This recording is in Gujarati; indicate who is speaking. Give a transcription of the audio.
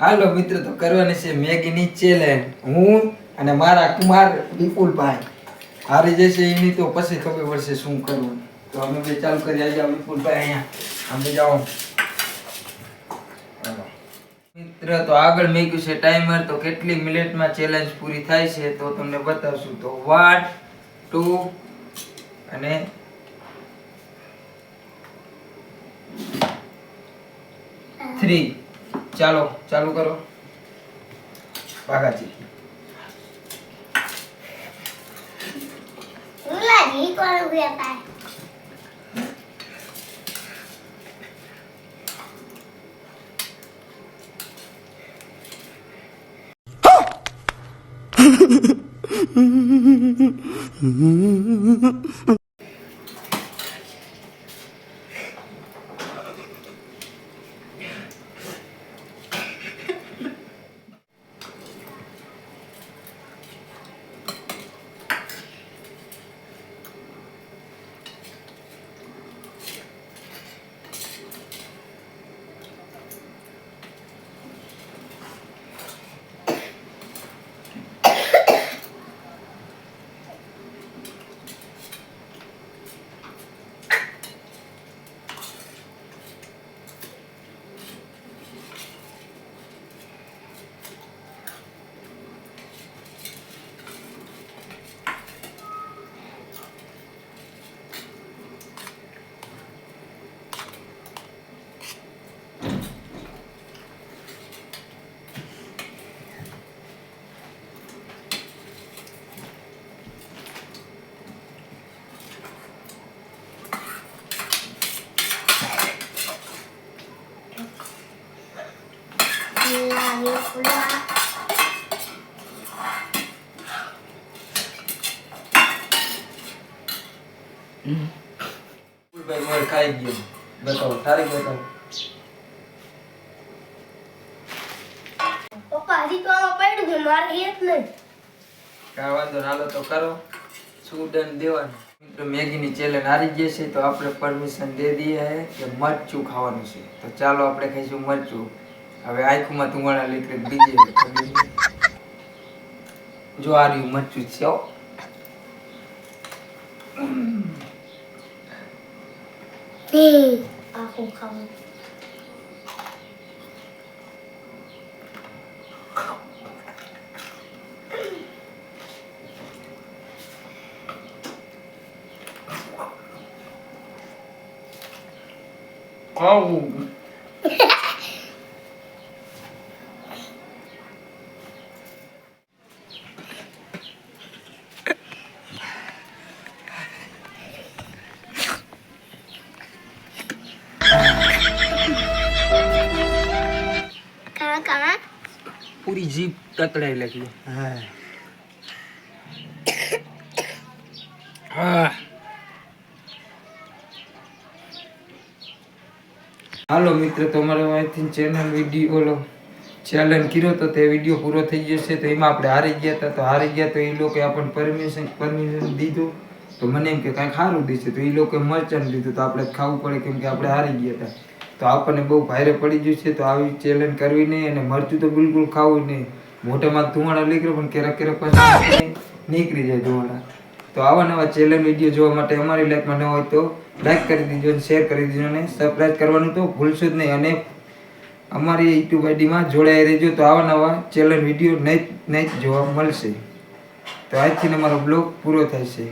Speaker 1: હાલો મિત્ર, તો કરવાની છે મેગીની ચેલેન્જ હું અને મારા કુમાર વિપુલભાઈ. હારી જશે એની તો પછી ખબર પડશે શું કરવું. તો અમે બે ચાલુ કરી આવી જાઓ વિપુલભાઈ અહીંયા. અમે જાઓ. મિત્ર, તો આગળ મેગ્યું છે ટાઈમર તો કેટલી મિનિટમાં ચેલેન્જ પૂરી થાય છે તો તમને બતાવશું. તો વન ટુ અને થ્રી ચાલો ચાલુ કરો. બાગાજી. ખાઈ ગયો. બતાવો હાલો તો કરો. દંડ દેવાનું. મેગીની ચેલેન્જ હારી ગઈ છે, તો આપણે પરમિશન દે દઈએ કે મરચું ખાવાનું છે. તો ચાલો આપણે ખાઈશું મરચું. હવે આંખમાં તુવાણા લીધે બીજે ખબર નહીં. જો આ રહ્યું મરચું છે હો.
Speaker 2: હમ આખું ખાવું
Speaker 1: ખાવું પૂરી જીભ હા. હા. હાલો મિત્ર તમારે અહીંથી ચેનલ વીડિયો ઓલો ચેલેન્જ કર્યો તો તે વીડિયો પૂરો થઈ જશે. તો એમાં આપણે હારી ગયા હતા. તો હારી ગયા તો એ લોકોએ આપણને પરમિશન પરમિશન દીધું. તો મને એમ કે કાંઈક સારું દીધું તો એ લોકોએ મરચાં દીધું. તો આપણે ખાવું પડે કેમ કે આપણે હારી ગયા હતા. તો આપણને બહુ ભારે પડી ગયું છે, તો આવી ચેલેન્જ કરવી નહીં અને મરચું તો બિલકુલ ખાવું નહીં. મોઢામાં ધુમાડા નીકળે પણ ક્યારેક ક્યારેક પછી નીકળી જાય ધુમાડા. તો આવા નવા ચેલેન્જ વીડિયો જોવા માટે અમારી લાઈફમાં ન હોય તો લાઈક કરી દીજો અને શેર કરી દીજો અને સબસ્ક્રાઈબ કરવાનું તો ભૂલશો જ નહીં. અને અમારી યુટ્યુબ આઈડીમાં જોડાઈ રહેજો, તો આવા નવા ચેલેન્જ વીડિયો નહીં નહીં જોવા મળશે. તો આજથી અમારો બ્લોગ પૂરો થાય છે.